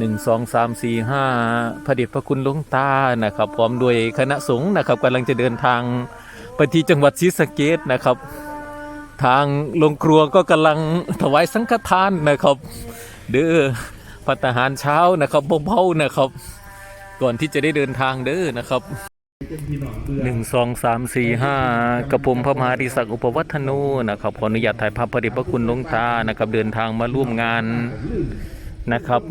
หนึ่งสองสามสี่ห้าพระเดชพระคุณหลวงตานะครับ พร้อมด้วยคณะสงฆ์นะครับกำลังจะเดินทางไปที่จังหวัดศรีสะเกษนะครับ ทางโรงครัวก็กำลังถวายสังฆทานนะครับ เด้อพัตหารเช้านะครับเบาๆนะครับ ก่อนที่จะได้เดินทางเด้อนะครับหนึ่งสองสามสี่ห้ากระผมพระมหาดิศักดิ์อุปวัฒโนนะครับขออนุญาตถ่ายภาพพระเดชพระคุณหลวงตานะครับ เดินทางมาร่วมงาน นะครับ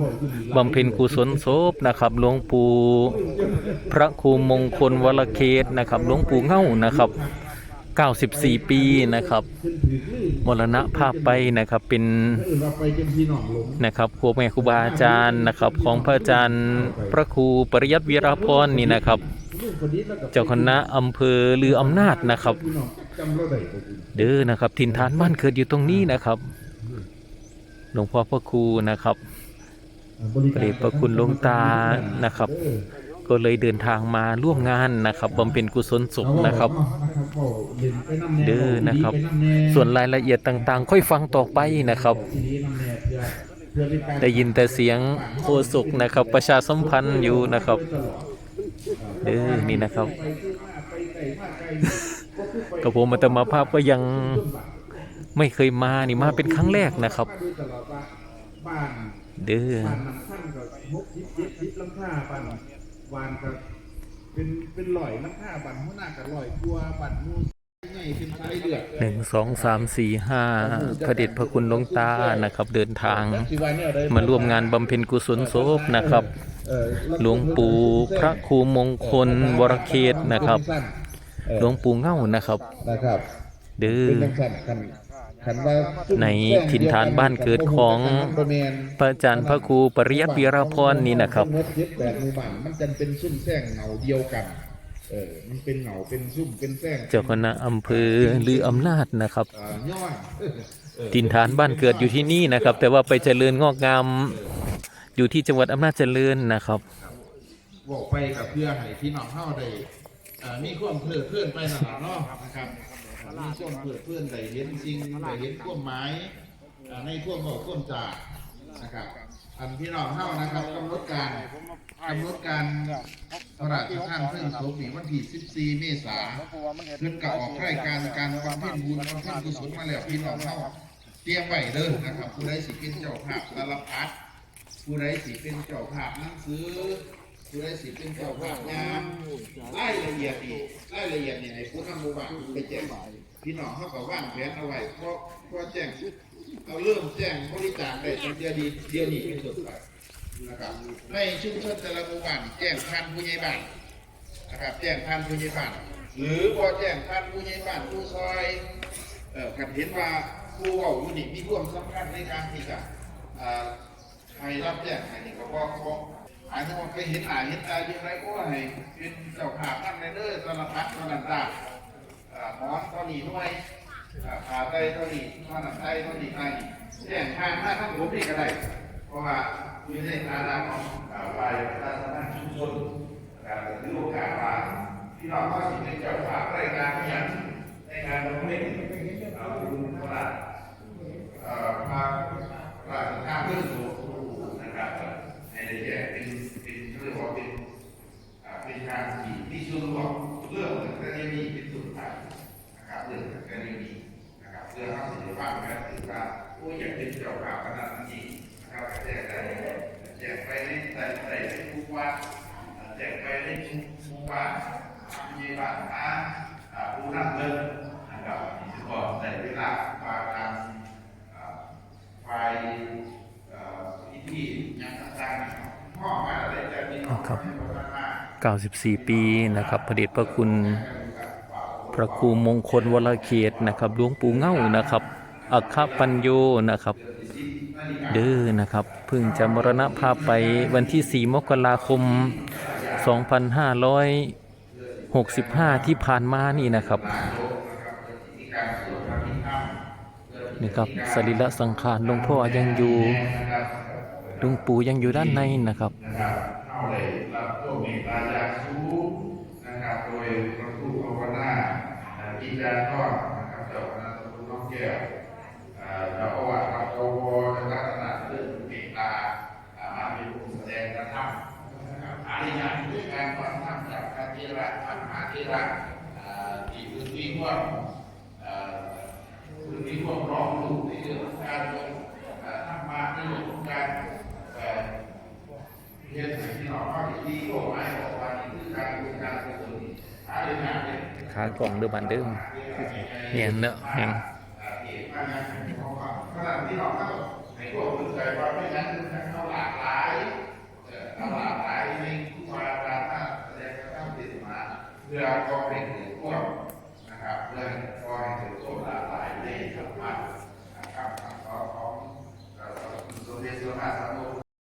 บำเพ็ญกุศลศพนะครับหลวงปู่พระครูมงคลวรเขตนะครับหลวงปู่เง่านะครับ94 ปีนะครับมรณภาพไปนะครับเป็นนะครับครูแม่ครูบาอาจารย์นะครับของพระอาจารย์พระครูปริยัติวีรพรนี่นะครับ เจ้าคณะอำเภอลืออำนาจนะครับ เด้อนะครับ ถิ่นฐานบ้านเกิดอยู่ตรงนี้นะครับหลวงพ่อพระครูนะครับ พระเดชพระคุณหลวงตานะครับ ก็เลยเดินทางมาร่วมงานนะครับบำเพ็ญกุศลศพนะครับเด้อนะครับ ส่วนรายละเอียดต่างๆ ค่อยฟังต่อไปนะครับ ได้ยินแต่เสียงโคศกนะครับ ประชาสัมพันธ์อยู่นะครับเด้อนี่นะครับกับผมมาตมาภาพก็ยังไม่เคยมานี่มาเป็นครั้งแรกนะครับบ้าน เด้อบ้านน้ำท่านกับหกยิบเจ็ดยิบลำค่าบ้านวานกับเป็นเป็นลอยลำค่าบ้านหัวหน้ากับลอยกลัวบ้านมูใหญ่เป็นสายเลือดหนึ่งสองสามสี่ห้าพระเดชพระคุณหลวงตานะครับ เดินทางสิว่าแนวใดมาร่วมงานบำเพ็ญกุศลศพนะครับเอ่อหลวงปู่พระครูมงคลวรเขตนะครับเอ่อหลวงปู่เง่านะครับนะครับเด้อ เป็นจังซั่นคันคันว่าในถิ่นฐานบ้านเกิดของบ่แม่นพระอาจารย์พระครูปริยัติวีรพรนี่นะครับทั้งหมดเจ็ดแปดหมู่บ้านมันจะเป็นซุ่มแซงเหงาเดียวกันเออมันเป็นเหงาเป็นซุ่มเป็นแซงเจ้าคณะอำเภอลืออำนาจนะครับอ่าย้อนเออถิ่นฐานบ้านเกิดอยู่ที่นี่นะครับ แต่ว่าไปเจริญงอกงามอยู่ที่จังหวัดอำนาจเจริญนะครับบอกไปกับเพื่อให้พี่น้องเฮาได้ อ่ามีความเพลิดเพลินไปนั่นล่ะเนาะนะครับอ่ามีความเพลิดเพลินได้เห็นสิ่งได้เห็นความหมายอ่าในความบอกความจานะครับอันพี่น้องเฮานะครับกำหนดการกำหนดการพระราชทานเพลิงศพนี่วันที่14เมษายนเพิ่อนก็ออกรายการการบำเพ็ญบุญบำเพ็ญกุศลมาแล้วพี่น้องเฮาเตรียมไว้เด้อนะครับผู้ใดสิเป็นเจ้าภาพสารพัดผู้ใดสิเป็นเจ้าภาพหนังสือ ผู้ใดสิเป็นเจ้าภาพงานรายละเอียดนี่รายละเอียดนี่ให้ผู้ทำหมู่บ้านไปแจ้งพี่น้องเฮาก็วางแผนเอาไว้เพราะเพราะแจ้งเอาเริ่มแจ้งบริจาคได้ตั้งแต่เดียวเดียวนี้เป็นต้นไปนะครับในชุมชนแต่ละหมู่บ้านแจ้งผ่านผู้ใหญ่บ้านนะครับแจ้งผ่านผู้ใหญ่บ้านหรือพอแจ้งผ่านผู้ใหญ่บ้านผู้ซอยเอ่อขันเห็นว่าผู้เว่าอยู่นี่มีความสำคัญในการที่จะอ่าให้รับแจ้งให้นี่ก็บ อกบอกอันนี้ว่าไปเห็นหน้าเห็นตาอยู่ไรก็ให้เป็นเจ้าภาพนั่นในเด้อสารพัดสารตาอ่าหมอนเท่านี้ด้วยอ่าขาไตเท่านี้ท่านันไตเท่านี้ไตแจ้งผ่านมาทั้งผมนี่ก็ได้ เพราะว่าอยู่ในฐานะของอ่าฝ่ายประชาสัมพันธ์ชุมชนการถือโอกาสว่าพี่น้องก็สิเป็นเจ้าภาพรายการอย่างในการดำเนินเอาคุณพระเอ่อมาราชการเพื่อสู่นะครับให้ได้แยกเป็น เรียกว่าเป็นอ่าเป็นการที่มีส่วนร่วมเรื่องกรณีเป็นสุดท้ายนะครับเรื่องการเรียนะครับเรื่องข้าสิทธิภานการถือว่าโอ้อยากเป็นเจ้าภาพขนาดนี้นะครับแจกได้แจกไปในแต่แต่ทุกวันแจกไปในชุมชนบ้านมีบ้านอาอ่าผู้นำเงินนะครับมีสปอร์ตในเวลามาทางอ่าไฟเอ่อพิธีงานต่างๆนะครับพ่อมาอะไรจะมี ครับ ให้ประทานมา 94 ปีนะครับพระเดชพระคุณพระครูมงคลวรเขตนะครับหลวงปู่เง่านะครับอัคคปัญโยนะครับ เด้อนะครับเพิ่งจะมรณภาพไปวันที่ 4 มกราคม 2565 ที่ผ่านมานี่นะครับนี่ครับสรีระสังขารหลวงพ่อยังอยู่หลวงปู่ยังอยู่ด้านในนะครับ อ่าอินทร์ทอดนะครับเจ้าคณะตำบลน้องแก้วอ่าเจ้าอาวาสวัดโตโวรัตนาเรื่องเมตตาอ่ามาเป็นผู้แสดงกระทำนะครับอาริยะด้วยการฟังธรรมจากพระเทระธรรมหาเทระอ่าที่พื้นที่วกอ่าพื้นที่พวกร้องลูกในเรื่องการลงอ่าธรรมะในเรื่องของการเอ่เรียนสิ่งที่เราเข้าที่โลกไม้บอกว่านี่คือการดูการกุศลหารื่องงานเป็น ค้ากล่องดูบันเดิมเนี่ยเนอะยังเรื่อก็ให้ถือควบนะครับเรื่อก็ให้ถือควบหลากหลายในธรรมะนะครับของของสมเดียพระสัมาสัมพุท